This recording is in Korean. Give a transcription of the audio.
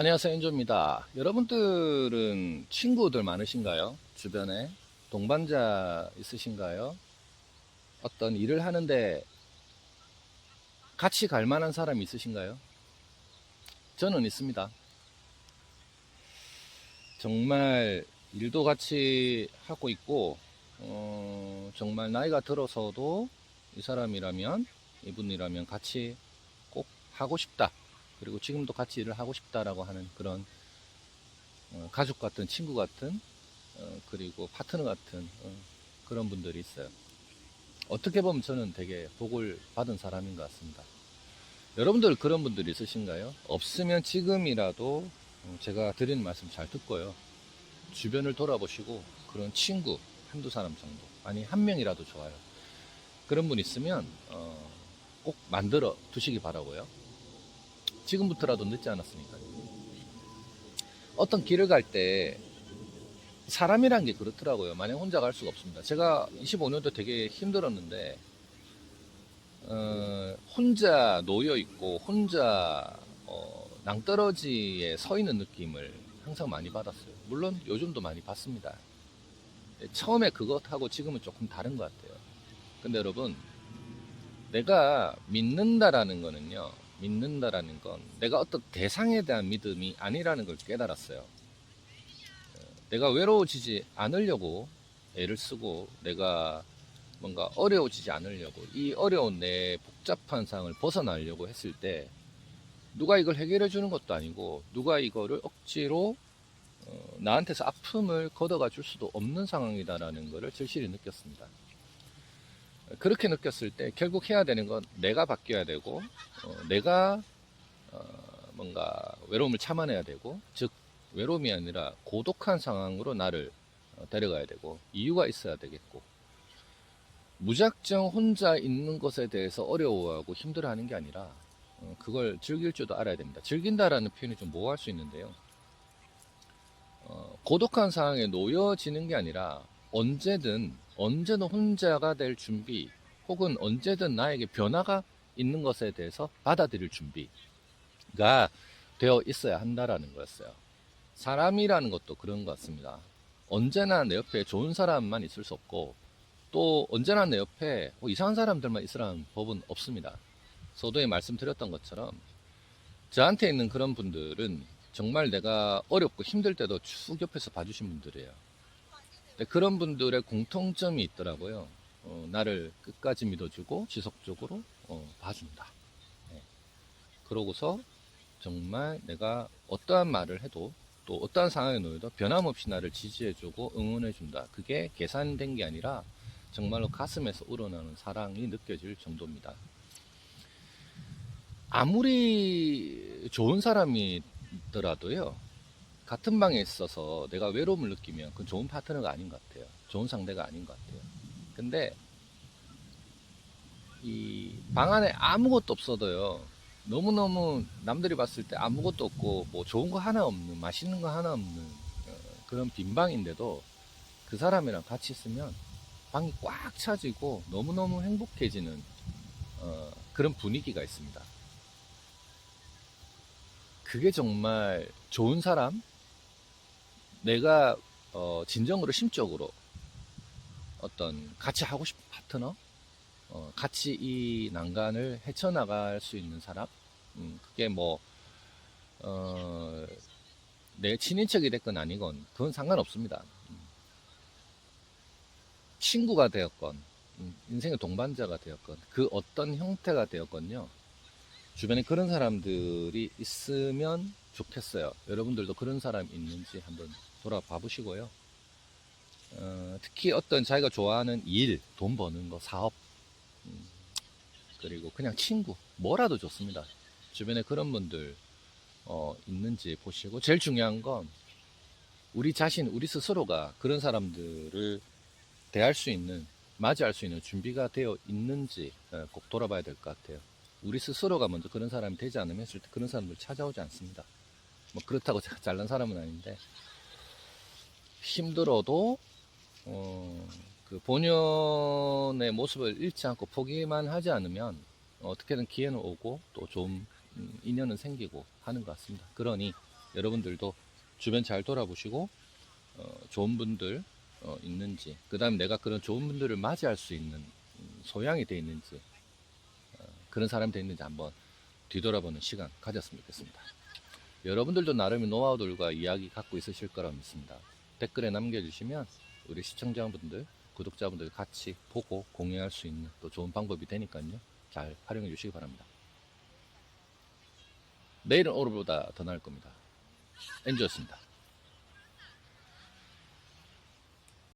안녕하세요 엔조입니다 여러분들은 친구들 많으신가요? 주변에 동반자 있으신가요? 어떤 일을 하는데 같이 갈 만한 사람이 있으신가요? 저는 있습니다 정말 일도 같이 하고 있고 어, 정말 나이가 들어서도 이 사람이라면 이분이라면 같이 꼭 하고 싶다 그리고 지금도 같이 일을 하고 싶다라고 하는 그런 어, 가족 같은 친구 같은 어, 그리고 파트너 같은 어, 그런 분들이 있어요. 어떻게 보면 저는 되게 복을 받은 사람인 것 같습니다. 여러분들 그런 분들 있으신가요? 없으면 지금이라도 어, 제가 드리는 말씀 잘 듣고요. 주변을 돌아보시고 그런 친구 한두 사람 정도 아니 한 명이라도 좋아요. 그런 분 있으면 어, 꼭 만들어 두시기 바라고요. 지금부터라도 늦지 않았으니까요. 어떤 길을 갈 때 사람이란 게 그렇더라고요. 만약 혼자 갈 수가 없습니다. 제가 25년도 되게 힘들었는데 어, 혼자 놓여 있고 혼자 어, 낭떠러지에 서 있는 느낌을 항상 많이 받았어요. 물론 요즘도 많이 받습니다. 처음에 그것하고 지금은 조금 다른 것 같아요. 근데 여러분 내가 믿는다라는 거는요. 믿는다라는 건 내가 어떤 대상에 대한 믿음이 아니라는 걸 깨달았어요. 내가 외로워지지 않으려고 애를 쓰고 내가 뭔가 어려워지지 않으려고 이 어려운 내 복잡한 상을 벗어나려고 했을 때 누가 이걸 해결해 주는 것도 아니고 누가 이거를 억지로 어, 나한테서 아픔을 걷어가 줄 수도 없는 상황이다라는 것을 절실히 느꼈습니다. 그렇게 느꼈을 때 결국 해야 되는 건 내가 바뀌어야 되고 어, 내가 어, 뭔가 외로움을 참아내야 되고 즉 외로움이 아니라 고독한 상황으로 나를 어, 데려가야 되고 이유가 있어야 되겠고 무작정 혼자 있는 것에 대해서 어려워하고 힘들어하는 게 아니라 어, 그걸 즐길 줄도 알아야 됩니다. 즐긴다라는 표현이 좀 모호할 수 있는데요. 어, 고독한 상황에 놓여지는 게 아니라 언제든 언제든 혼자가 될 준비 혹은 언제든 나에게 변화가 있는 것에 대해서 받아들일 준비가 되어 있어야 한다라는 거였어요. 사람이라는 것도 그런 것 같습니다. 언제나 내 옆에 좋은 사람만 있을 수 없고 또 언제나 내 옆에 뭐 이상한 사람들만 있으라는 법은 없습니다. 서도에 말씀드렸던 것처럼 저한테 있는 그런 분들은 정말 내가 어렵고 힘들 때도 쭉 옆에서 봐주신 분들이에요. 네, 그런 분들의 공통점이 있더라고요. 어, 나를 끝까지 믿어주고 지속적으로 어, 봐준다. 네. 그러고서 정말 내가 어떠한 말을 해도 또 어떠한 상황에 놓여도 변함없이 나를 지지해주고 응원해준다. 그게 계산된 게 아니라 정말로 가슴에서 우러나는 사랑이 느껴질 정도입니다. 아무리 좋은 사람이더라도요, 같은 방에 있어서 내가 외로움을 느끼면 그건 좋은 파트너가 아닌 것 같아요. 좋은 상대가 아닌 것 같아요. 근데 이 방 안에 아무것도 없어도요. 너무너무 남들이 봤을 때 아무것도 없고 뭐 좋은 거 하나 없는 맛있는 거 하나 없는 어, 그런 빈 방인데도 그 사람이랑 같이 있으면 방이 꽉 차지고 너무너무 행복해지는 어, 그런 분위기가 있습니다. 그게 정말 좋은 사람, 내가 어, 진정으로 심적으로 어떤 같이 하고 싶은 파트너, 어, 같이 이 난간을 헤쳐나갈 수 있는 사람, 음, 그게 뭐, 어, 내 친인척이 됐건 아니건 그건 상관없습니다. 음. 친구가 되었건, 음, 인생의 동반자가 되었건, 그 어떤 형태가 되었건요, 주변에 그런 사람들이 있으면 좋겠어요. 여러분들도 그런 사람 있는지 한번 돌아봐 보시고요. 어, 특히 어떤 자기가 좋아하는 일, 돈 버는 거, 사업, 음, 그리고 그냥 친구, 뭐라도 좋습니다. 주변에 그런 분들 어, 있는지 보시고 제일 중요한 건 우리 자신, 우리 스스로가 그런 사람들을 대할 수 있는, 맞이할 수 있는 준비가 되어 있는지 어, 꼭 돌아봐야 될 것 같아요. 우리 스스로가 먼저 그런 사람이 되지 않으면 절대 그런 사람들 찾아오지 않습니다. 뭐 그렇다고 제가 잘난 사람은 아닌데 힘들어도 어, 그 본연의 모습을 잃지 않고 포기만 하지 않으면 어떻게든 기회는 오고 또 좋은 음, 인연은 생기고 하는 것 같습니다. 그러니 여러분들도 주변 잘 돌아보시고 어, 좋은 분들 어, 있는지 그 다음에 내가 그런 좋은 분들을 맞이할 수 있는 음, 소양이 돼 있는지 어, 그런 사람이 돼 있는지 한번 뒤돌아보는 시간 가졌으면 좋겠습니다. 여러분들도 나름의 노하우들과 이야기 갖고 있으실 거라 믿습니다. 댓글에 남겨주시면 우리 시청자분들, 구독자분들 같이 보고 공유할 수 있는 또 좋은 방법이 되니까요. 잘 활용해 주시기 바랍니다. 내일은 오늘보다 더 나을 겁니다. 엔조였습니다.